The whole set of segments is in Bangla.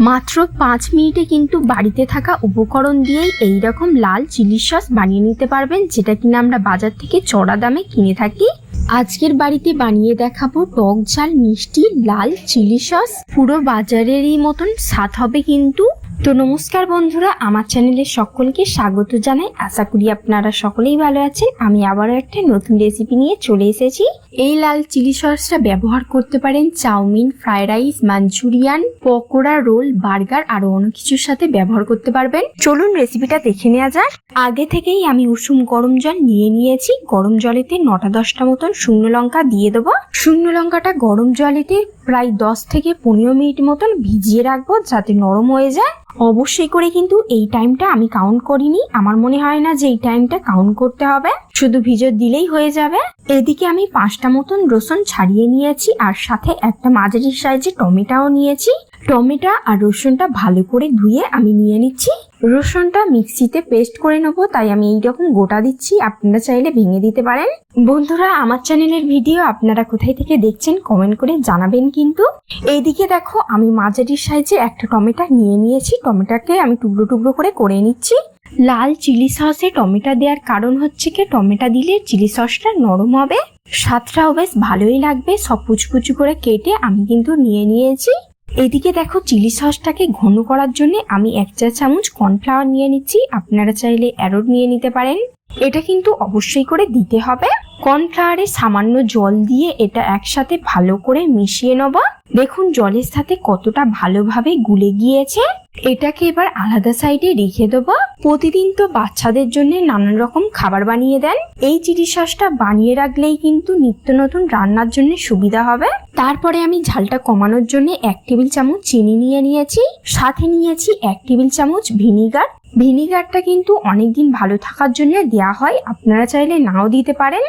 মাত্র পাঁচ মিনিটে কিন্তু বাড়িতে থাকা উপকরণ দিয়েই এই রকম লাল চিলি সস বানিয়ে নিতে পারবেন, যেটা কিনা আমরা বাজার থেকে চড়া দামে কিনে থাকি। আজকের বাড়িতে বানিয়ে দেখাবো টক ঝাল মিষ্টি লাল চিলি সস। পুরো বাজারেরই মতন স্বাদ হবে কিন্তু। তো নমস্কার বন্ধুরা, আমার চ্যানেলে সকলকে স্বাগত জানাই। আশা করি আপনারা সকলেই ভালো আছেন। আমি আবারও একটা নতুন রেসিপি নিয়ে চলে এসেছি। এই লাল চিলি সসটা ব্যবহার করতে পারেন chowmein fried rice manchurian pakora roll burger আরও অনেক কিছুর সাথে ব্যবহার করতে পারবেন। চলুন রেসিপিটা দেখে নেওয়া যাক। আগে থেকেই আমি উষুম গরম জল নিয়ে নিয়েছি। গরম জলেতে নটা দশটা মতন শুকনো লঙ্কা দিয়ে দেবো। শুকনো লঙ্কাটা গরম জলেতে প্রায় দশ থেকে পনেরো মিনিট মতন ভিজিয়ে রাখব যাতে নরম হয়ে যায়। অবশ্যই করে কিন্তু এই টাইমটা আমি কাউন্ট করিনি। আমার মনে হয় না যে এই টাইমটা কাউন্ট করতে হবে। শুধু ভিজর দিলেই হয়ে যাবে। এদিকে আমি পাঁচটা মতন রসুন ছাড়িয়ে নিয়েছি আর সাথে একটা মাঝারি সাইজে টমেটোও নিয়েছি। টমেটো আর রসুনটা ভালো করে ধুয়ে আমি নিয়ে নিচ্ছি। রসুনটা মিক্সিতে পেস্ট করে নেব, তাই আমি এইরকম গোটা দিচ্ছি। আপনারা চাইলে ভেঙে দিতে পারেন। বন্ধুরা, আমার চ্যানেলের ভিডিও আপনারা কোথায় থেকে দেখছেন কমেন্ট করে জানাবেন কিন্তু। এইদিকে দেখো, আমি মাঝারির সাইজে একটা টমেটো নিয়ে নিয়েছি। টমেটোকে আমি টুকরো টুকরো করে করে নিচ্ছি। লাল চিলি সসে টমেটো দেওয়ার কারণ হচ্ছে কি, টমেটো দিলে চিলি সসটা নরম হবে। স্বাদটাও বেশ ভালোই লাগবে। সব কুচকুচু করে কেটে আমি কিন্তু নিয়ে নিয়েছি। এদিকে দেখো চিলি সসটাকে ঘন করার জন্য আমি এক চা চামচ কর্নফ্লাওয়ার নিয়ে নিচ্ছি। আপনারা চাইলে অ্যারোড নিয়ে নিতে পারেন। এটা কিন্তু অবশ্যই করে দিতে হবে। কর্নফ্লাওয়ারে সামান্য জল দিয়ে এটা একসাথে ভালো করে মিশিয়ে নেব। দেখুন, জলের সাথে কতটা ভালোভাবে গুলে গিয়েছে। এটাকে এবার আলাদা সাইডে রেখে দেবো। প্রতিদিন তো বাচ্চাদের জন্য নানান রকম খাবার বানিয়ে দেন। এই চিলি সসটা বানিয়ে রাখলেই কিন্তু নিত্য নতুন রান্নার জন্য সুবিধা হবে। তারপরে আমি ঝালটা কমানোর জন্য এক টেবিল চামচ চিনি নিয়ে নিয়েছি। সাথে নিয়েছি এক টেবিল চামচ ভিনিগার। ভিনিগারটা কিন্তু অনেকদিন ভালো থাকার জন্য দেয়া হয়। আপনারা চাইলে নাও দিতে পারেন।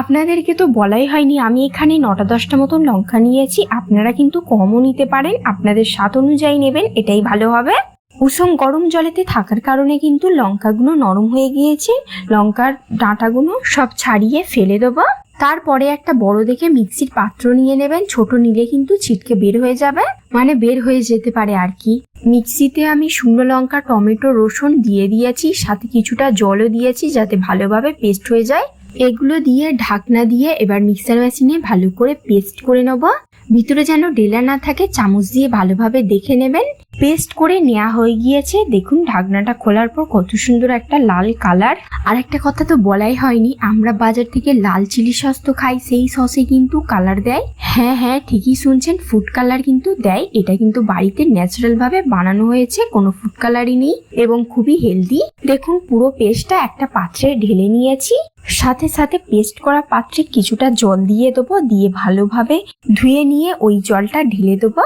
আপনাদেরকে তো বলাই হয়নি, আমি এখানে নটা দশটা মতন লঙ্কা নিয়েছি। আপনারা কিন্তু কমও নিতে পারেন, আপনাদের স্বাদ অনুযায়ী নেবেন, এটাই ভালো হবে। উষম গরম জলেতে থাকার কারণে কিন্তু লঙ্কাগুলো নরম হয়ে গিয়েছে। লঙ্কার ডাঁটাগুলো সব ছাড়িয়ে ফেলে দেবো। তারপরে একটা বড় দেখে মিক্সির পাত্র নিয়ে নেবেন, ছোট নিলে কিন্তু ছিটকে বের হয়ে যাবে। মানে বের হয়ে যেতে পারে আর কি। মিক্সিতে আমি শুকনো লঙ্কা, টমেটো, রসুন দিয়ে দিয়েছি, সাথে কিছুটা জলও দিয়েছি যাতে ভালোভাবে পেস্ট হয়ে যায়। এগুলো দিয়ে ঢাকনা দিয়ে এবার মিক্সার মেশিনে ভালো করে পেস্ট করে নেব। ভিতরে যেন ডেলা না থাকে চামচ দিয়ে ভালোভাবে দেখে নেবেন। পেস্ট করে নেওয়া হয়ে গিয়েছে। দেখুন, ঢাকনাটা খোলার পর কত সুন্দর একটা লাল কালার আর একটা কথা তো বলাই হয়নি, আমরা বাজার থেকে লাল চিলি সস তো খাই, সেই সসে কিন্তু কালার দেয়। হ্যাঁ হ্যাঁ ঠিকই শুনছেন ফুড কালার কিন্তু দেয়। এটা কিন্তু বাড়িতে ন্যাচারাল ভাবে বানানো হয়েছে, কোনো ফুড কালারই নেই এবং খুবই হেলদি দেখুন, পুরো পেস্টটা একটা পাত্রে ঢেলে নিয়েছি। সাথে সাথে পেস্ট করা পাত্রে কিছুটা জল দিয়ে দেবো, দিয়ে ভালোভাবে ধুয়ে নিয়ে ওই জলটা ঢেলে দেবো।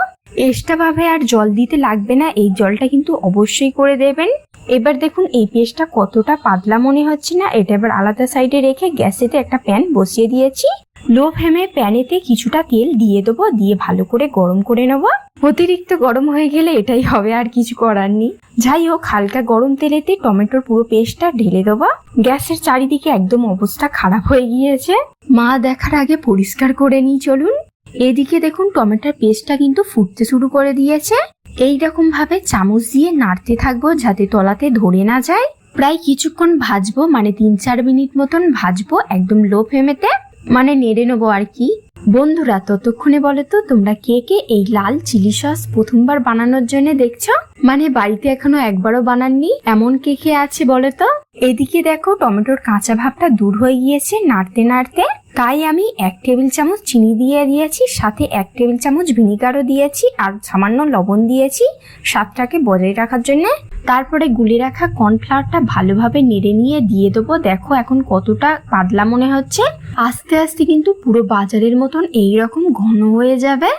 এক্সট্রা ভাবে আর জল দিতে লাগবে না, এই জলটা কিন্তু অবশ্যই করে দেবেন। এবার দেখুন, এই পেস্টটা কতটা পাতলা মনে হচ্ছে না, এটা এবার আলাদা সাইডে রেখে গ্যাসেতে একটা প্যান বসিয়ে দিয়েছি। লো ফ্লেমে প্যানেতে কিছুটা তেল দিয়ে দেবো, দিয়ে ভালো করে গরম করে নেব। অতিরিক্ত গরম হয়ে গেলে এটাই হবে, আর কিছু করার নেই। যাই হোক, হালকা গরম তেলেতে টমেটোর পুরো পেস্টটা ঢেলে দেবো। গ্যাসের চারিদিকে একদম অবস্থা খারাপ হয়ে গিয়েছে। মা দেখার আগে পরিষ্কার করে নিই, চলুন। এদিকে দেখুন টমেটোর পেস্টটা কিন্তু ফুটতে শুরু করে দিয়েছে। এই রকম ভাবে চামচ দিয়ে নাড়তে থাকব যাতে তলাতে ধরে না যায়। প্রায় কিছুক্ষণ ভাজবো মানে তিন চার মিনিট মতন ভাজবো একদম লো ফ্লেমেতে মানে নেড়ে নেব আর কি। বন্ধুরা, ততক্ষণে বলো তো, তোমরা কে কে এই লাল চিলি সস প্রথমবার বানানোর জন্য দেখছ? মানে বাড়িতে এখনও একবারও বানাননি, এমন কে কে আছে বলো তো? এদিকে দেখো, টমেটোর কাঁচা ভাবটা দূর হয়ে গিয়েছে নাড়তে নাড়তে। তাই আমি এক টেবিল চামচ চিনি দিয়ে দিয়েছি, সাথে এক টেবিল চামচ ভিনিগারও দিয়েছি, আর সামান্য লবণ দিয়েছি স্বাদটাকে বজায় রাখার জন্য। তারপরে গুলি রাখা কর্নফ্লাওয়ারটা ভালোভাবে নেড়ে নিয়ে দিয়ে দেবো। দেখো এখন কতটা পাতলা মনে হচ্ছে। আস্তে আস্তে কিন্তু পুরো বাজারের মতন এইরকম ঘন হয়ে যাবে।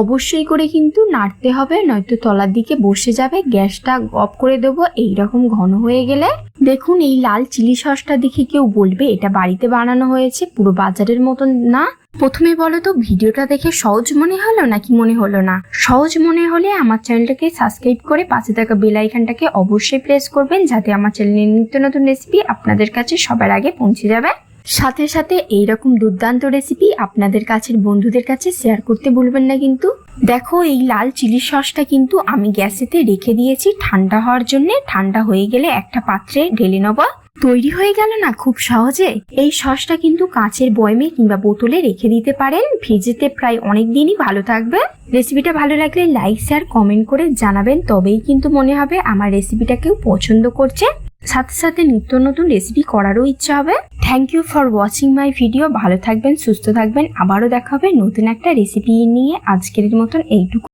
অবশ্যই করে কিন্তু নাড়তে হবে, নয়তো তলার দিকে বসে যাবে। গ্যাসটা অফ করে দেবো, এইরকম ঘন হয়ে গেলে। দেখুন, এই লাল চিলি সসটা দেখে কেউ বলবে, এটা বাড়িতে বানানো হয়েছে, পুরো বাজারের মতন না? প্রথমে বলো তো, ভিডিওটা দেখে সহজ মনে হলো নাকি মনে হলো না? সহজ মনে হলে আমার চ্যানেলটাকে সাবস্ক্রাইব করে পাশে থাকা বেল আইকনটাকে অবশ্যই প্রেস করবেন, যাতে আমার চ্যানেলের নিত্য নতুন রেসিপি আপনাদের কাছে সবার আগে পৌঁছে যাবে। সাথে সাথে এইরকম দুর্দান্ত রেসিপি আপনাদের কাছের বন্ধুদের কাছে শেয়ার করতে ভুলবেন না কিন্তু। দেখো, এই লাল চিলি সসটা কিন্তু আমি গ্যাসেতে রেখে দিয়েছি। ঠান্ডা হওয়ার জন্য ঠান্ডা হয়ে গেলে একটা পাত্রে ঢেলে নেব। তৈরি হয়ে গেল না খুব সহজে? এই সসটা কিন্তু কাঁচের বয়মে কিংবা বোতলে রেখে দিতে পারেন। ফ্রিজেতে প্রায় অনেক দিনই ভালো থাকবে। রেসিপিটা ভালো লাগলে লাইক শেয়ার কমেন্ট করে জানাবেন। তবেই কিন্তু মনে হবে আমার রেসিপিটা কেউ পছন্দ করছে। সাথে সাথে নিত্য নতুন রেসিপি করারও ইচ্ছা হবে। Thank you for watching my video ভালো থাকবেন, সুস্থ থাকবেন। আবারও দেখা হবে নতুন একটা রেসিপি নিয়ে আজকের মতন এইটুকু।